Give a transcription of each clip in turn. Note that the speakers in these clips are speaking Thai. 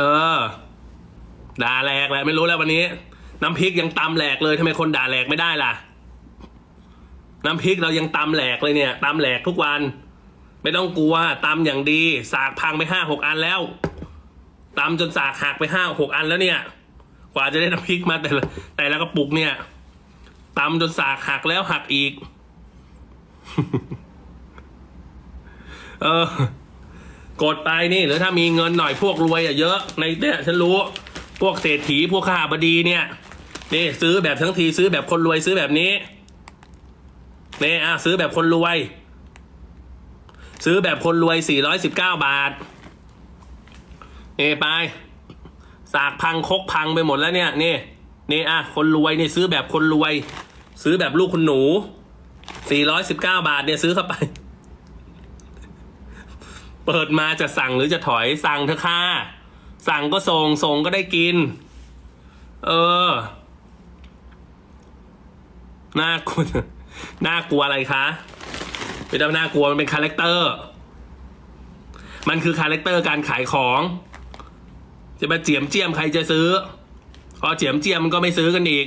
เออ ด่าแหลกแหละไม่รู้แล้ววันนี้ น้ำพริกยังตำแหลกเลยทำไมคนด่าแหลกไม่ได้ล่ะ น้ำพริกเรายังตำแหลกเลยเนี่ยตำแหลกทุกวัน ไม่ต้องกลัวตำอย่างดี สากพังไปห้าหกอันแล้วตำจนสากหักไปห้าหกอันแล้วเนี่ย กว่าจะได้น้ำพริกมาแต่ละแต่ละกระปุกเนี่ยตำจนสากหักแล้วหักอีก เออ กดไปนี่หรือถ้ามีเงินหน่อยพวกรวยอะเยอะในเนี่ยฉันรู้พวกเศรษฐีพวกข้าบดีเนี่ยนี่ซื้อแบบทั้งทีซื้อแบบคนรวยซื้อแบบนี้นี่อะซื้อแบบคนรวย ซื้อแบบคนรวย 419 บาทนี่ไป สากพังคกพังไปหมดแล้วเนี่ยนี่นี่อะคนรวยนี่ซื้อแบบคนรวย ซื้อแบบลูกคุณหนู 419 บาทเนี่ยซื้อเข้าไป เปิดมาจะสั่งหรือจะถอยสั่งเถอะค่ะ สั่งก็ส่งส่งก็ได้กิน เออ น่ากลัวน่ากลัวอะไรคะไม่ต้น่ากลัวมันเป็นคาแรคเตอร์ มันคือคาแรคเตอร์การขายของ จะมาเจียมเจียมใครจะซื้อ พอเจียมเจียมมันก็ไม่ซื้อกันอีก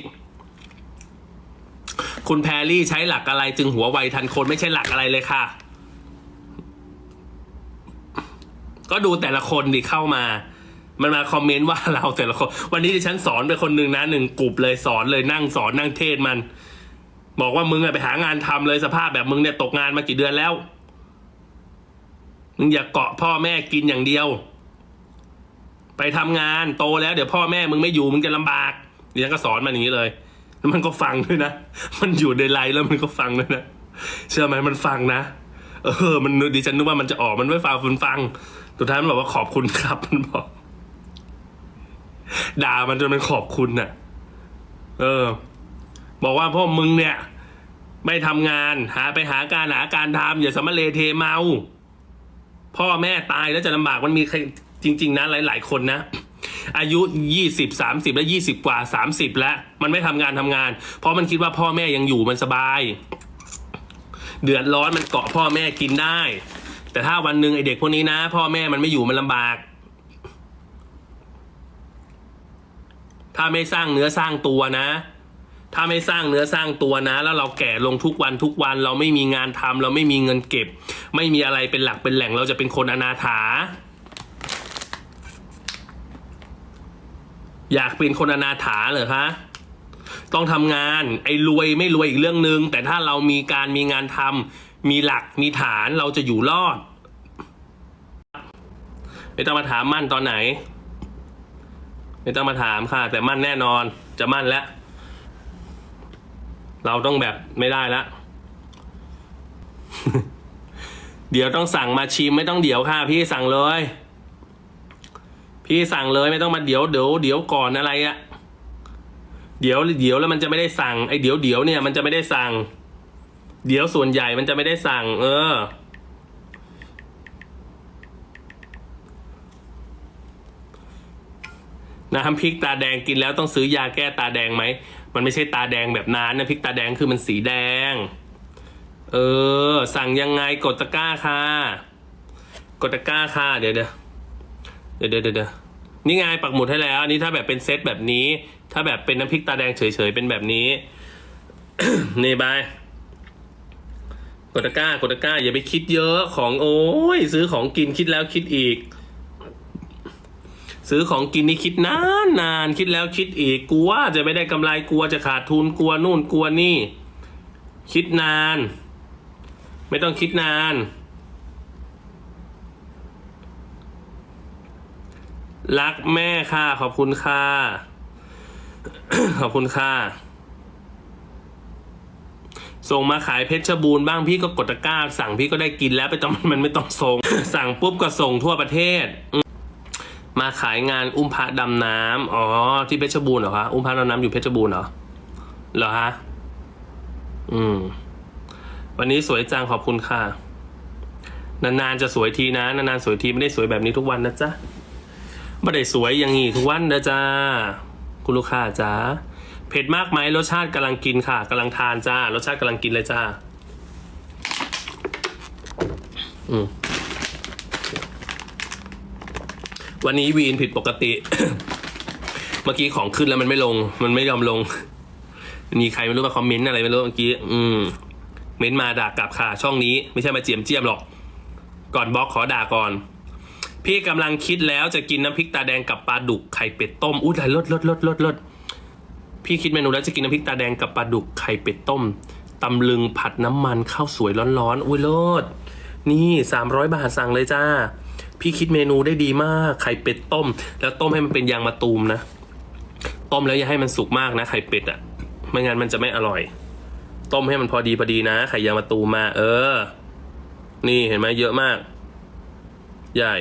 คุณแพรรี่ใช้หลักอะไรจึงหัวไวทันคนไม่ใช่หลักอะไรเลยค่ะ ก็ดูแต่ละคนดิเข้ามา มันมาคอมเมนต์ว่าเราแต่ละคน วันนี้ดิฉันสอนไปคนหนึ่งนะหนึ่งกลุ่มเลยสอนเลยนั่งสอนนั่งเทศมัน บอกว่ามึงอะไปหางานทำเลยสภาพแบบมึงเนี่ยตกงานมากี่เดือนแล้วมึงอย่าเกาะพ่อแม่กินอย่างเดียว ไปทำงานโตแล้วเดี๋ยวพ่อแม่มึงไม่อยู่มึงจะลำบากดิฉันก็สอนมันอย่างนี้เลยแล้วมันก็ฟังด้วยนะ มันอยู่ในไลน์แล้วมันก็ฟังด้วยนะ เชื่อไหมมันฟังนะ เออ มันดิฉันนึกว่ามันจะออกมันไม่ฟังมันฟังสุดท้ายมันบอกว่าขอบคุณครับ มันบอก ด่ามันจนมันขอบคุณน่ะ เออ บอกว่าพวกมึงเนี่ย ไม่ทำงาน หาไปหาการหาการทำอย่าสมาเลเทเมา พ่อแม่ตายแล้วจะลำบากมันมีใครจริง ๆนะหลาย ๆ คนนะอายุยี่สิบสามสิบและยี่สิบกว่าสามสิบแล้ว มันไม่ทำงานทำงาน เพราะมันคิดว่าพ่อแม่ยังอยู่มันสบาย เดือดร้อนมันเกาะพ่อแม่กินได้ แต่ถ้าวันหนึ่งไอเด็กพวกนี้นะ พ่อแม่มันไม่อยู่มันลำบาก ถ้าไม่สร้างเนื้อสร้างตัวนะ ถ้าไม่สร้างเนื้อสร้างตัวนะ แล้วเราแก่ลงทุกวันทุกวันเราไม่มีงานทำเราไม่มีเงินเก็บ ไม่มีอะไรเป็นหลักเป็นแหล่ง เราจะเป็นคนอนาถาอยากเป็นคนอนาถาเหรอคะ ต้องทำงาน ไอ้รวยไม่รวยอีกเรื่องหนึง่งแต่ถ้าเรามีการมีงานทำมีหลักมีฐานเราจะอยู่รอด ไม่ต้องมาถามมั่นตอนไหน ไม่ต้องมาถามค่ะ แต่มั่นแน่นอนจะมั่นแล้ว เราต้องแบบไม่ได้ละเดี๋ยวต้องสั่งมาชิมไม่ต้องเดี๋ยวค่ะ พี่สั่งเลย พี่สั่งเลยไม่ต้องมาเดี๋ยวเดี๋ยวเดี๋ยวก่อนอะไรอะ เดี๋ยวเดี๋ยวแล้วมันจะไม่ได้สั่งไอ้เดี๋ยวเดี๋ยวเนี่ยมันจะไม่ได้สั่ง เดี๋ยวส่วนใหญ่มันจะไม่ได้สั่ง เออ น้ำพริกตาแดงกินแล้วต้องซื้อยาแก้ตาแดงไหม มันไม่ใช่ตาแดงแบบนั้นนะพริกตาแดงคือมันสีแดง เออ สั่งยังไงกดตะกร้าค่ะ กดตะกร้าค่ะ เดี๋ยวเดี๋ยวเดี๋ยวเดี๋ยวเดี๋ยวนี่ไงปักหมุดให้แล้ว อันนี้ถ้าแบบเป็นเซตแบบนี้ ถ้าแบบเป็นน้ำพริกตาแดงเฉยๆ เป็นแบบนี้ นี่บายกดตะกร้ากดตะกร้า อย่าไปคิดเยอะของโอ้ย ซื้อของกินคิดแล้วคิดอีก ซื้อของกินนี่คิดนานนานคิดแล้วคิดอีกกลัวจะไม่ได้กำไรกลัวจะขาดทุนกลัวนู่นกลัวนี่ คิดนาน ไม่ต้องคิดนานรักแม่ค่ะ ขอบคุณค่ะ ขอบคุณค่ะ ส่งมาขายเพชรบูรณ์บ้างพี่ก็กดตะกร้า สั่งพี่ก็ได้กินแล้วไปต้องมันไม่ต้องส่ง สั่งปุ๊บก็ส่งทั่วประเทศมมาขายงานอุ้มพระดำน้ำอ๋อ ที่เพชรบูรณ์เหรอคะอุ้มพระดำน้ำอยู่เพชรบูรณ์เหรอเหรอฮะอืม วันนี้สวยจังขอบคุณค่ะ นานๆจะสวยทีนะ นานๆสวยทีไม่ได้สวยแบบนี้ทุกวันนะจ๊ะไม่ได้สวยอย่างนี้ทุกวันนะจ๊ะ คุณลูกค้าจ้าเผ็ดมากไหมรสชาติกำลังกินค่ะกำลังทานจ้ารสชาติกำลังกินเลยจ้าอืมวันนี้วีนผิดปกติ เมื่อกี้ของขึ้นแล้วมันไม่ลง มันไม่ยอมลง มีใครไม่รู้มาคอมเมนต์อะไรไม่รู้เมื่อกี้ อืม เม้นต์มาด่ากลับค่ะ ช่องนี้ ไม่ใช่มาเจียมเจียมหรอก ก่อนบล็อกขอด่าก่อน พี่กำลังคิดแล้วจะกินน้ำพริกตาแดงกับปลาดุกไข่เป็ดต้มอุ้ยลดลดลดลดลดพี่คิดเมนูแล้วจะกินน้ำพริกตาแดงกับปลาดุกไข่เป็ดต้มตำลึงผัดน้ำมันข้าวสวยร้อนๆ อุ้ยลิศนี่สามร้อยบาทสั่งเลยจ้า พี่คิดเมนูได้ดีมาก ไข่เป็ดต้ม แล้วต้มให้มันเป็นยางมะตูมนะ ต้มแล้วอย่าให้มันสุกมากนะไข่เป็ดอะ่ะ ไม่งั้นมันจะไม่อร่อย ต้มให้มันพอดีพอดีนะ ไข่ยางมะตูมมา เออ นี่เห็นไหมเยอะมาก ใหญ่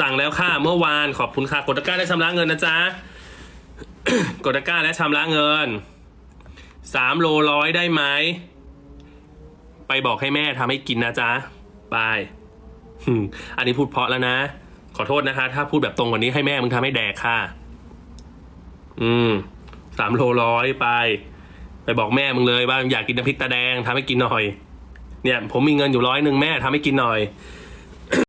สั่งแล้วค่ะเมื่อวานขอบคุณค่ะกดตะกร้าและชำระเงินนะจ๊ะ กดตะกร้าและชำระเงินสามโลร้อยได้ไหมไปบอกให้แม่ทำให้กินนะจ๊ะบายอันนี้พูดเพราะแล้วนะ ขอโทษนะคะ ถ้าพูดแบบตรงกว่านี้ให้แม่มึงทำให้แดกค่ะ อืมสามโลร้อยไป ไปบอกแม่มึงเลยว่าอยากกินน้ำพริกตาแดงทำให้กินหน่อย เนี่ย ผมมีเงินอยู่ร้อยหนึ่งแม่ทำให้กินหน่อย